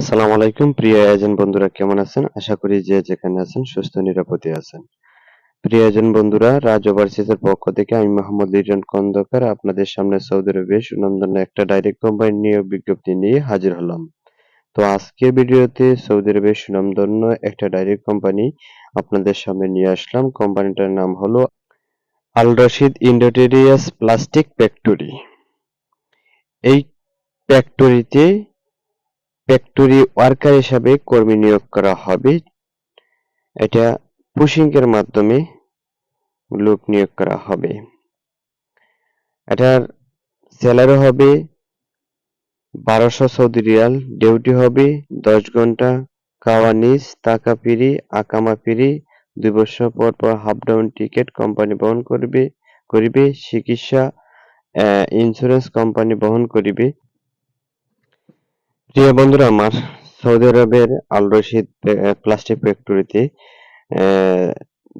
আসসালামু আলাইকুম, প্রিয় এজেন্ট বন্ধুরা, কেমন আছেন? আশা করি যে যেখানে আছেন সুস্থ, নিরাপদে আছেন। প্রিয় এজেন্ট বন্ধুরা, রাজ ওভারসিজের পক্ষ থেকে আমি মোহাম্মদ লিটন খন্দকার আপনাদের সামনে সৌদি আরবে সুনন্দন একটা ডাইরেক্ট কোম্পানি নিয়োগ বিজ্ঞপ্তি নিয়ে হাজির হলাম। তো আজকের ভিডিওতে সৌদি আরবের সুনামধন্য একটা ডাইরেক্ট কোম্পানি আপনাদের সামনে নিয়ে আসলাম। কোম্পানিটার নাম হলো Al Rashid industries plastic factory. এই ফ্যাক্টরিতে ফ্যাক্টরি ওয়ার্কার হিসাবে কর্মী নিয়োগ করা হবে। এটা পুশিং এর মাধ্যমে লোক নিয়োগ করা হবে। এটার স্যালারি হবে বারোশো সৌদি রিয়াল ডিউটি হবে দশ ঘণ্টা নিজ টাকা ফিরি আকামা ফিরি দুই বছর পর পর হাফ ডাউন টিকিট কোম্পানি বহন করবে, করিবে, চিকিৎসা ইন্স্যুরেন্স কোম্পানি বহন করিবে। প্রিয় বন্ধুরা, আমার সৌদি আরবের আল রশিদ প্লাস্টিক ফ্যাক্টরিতে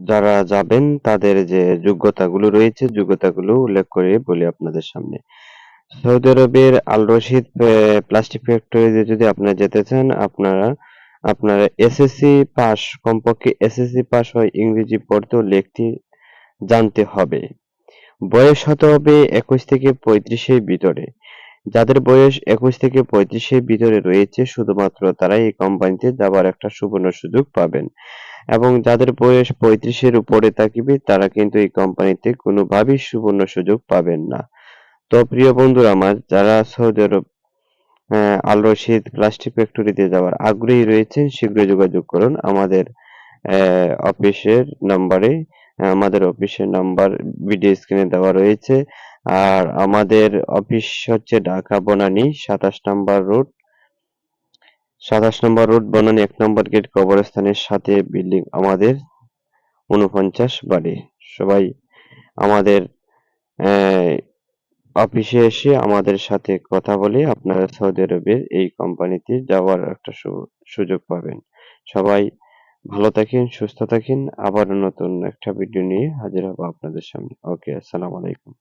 যারা যাবেন, তাদের যে যোগ্যতাগুলো রয়েছে, যোগ্যতাগুলো উল্লেখ করে বলি আপনাদের সামনে। সৌদি আরবের আল রশিদ প্লাস্টিক ফ্যাক্টরিতে যদি আপনারা যেতে চান, আপনারা আপনারা এসএসসি পাস, কমপক্ষে এসএসসি পাস হয় ইংরেজি পড়তে লিখতে জানতে হবে। বয়স হতে হবে একুশ থেকে পঁয়ত্রিশের ভিতরে। যাদের বয়স একুশ থেকে পঁয়ত্রিশের ভিতরে রয়েছে, শুধুমাত্র তারাই এই কোম্পানিতে যাবার একটা সুবর্ণ সুযোগ পাবেন। এবং যাদের বয়স পঁয়ত্রিশের উপরে থাকিবে, তারা কিন্তু এই কোম্পানিতে কোনোভাবেই সুবর্ণ সুযোগ পাবেন না। তো প্রিয় বন্ধুরা আমার, যারা Saudi Arab Al Rashid plastic ফ্যাক্টরিতে যাওয়ার আগ্রহী রয়েছেন, শীঘ্রই যোগাযোগ করুন আমাদের অফিসের নাম্বারে। আমাদের অফিসের নাম্বার ভিডিও স্ক্রিনে দেওয়া রয়েছে। আর আমাদের অফিস হচ্ছে ঢাকা বনানী, সাতাশ নম্বর রোড। সাতাশ নম্বর রোড, বনানী এক নম্বর গেট, কবরস্থানের সাথে বিল্ডিং আমাদের উনপঞ্চাশ বাড়ি। সবাই আমাদের অফিসে এসে আমাদের সাথে কথা বলে আপনারা সৌদি আরবের এই কোম্পানিতে যাওয়ার একটা সুযোগ পাবেন। সবাই ভালো থাকেন, সুস্থ থাকেন। আবার নতুন একটা ভিডিও নিয়ে হাজির হব আপনাদের সামনে। ওকে আসসালামু আলাইকুম।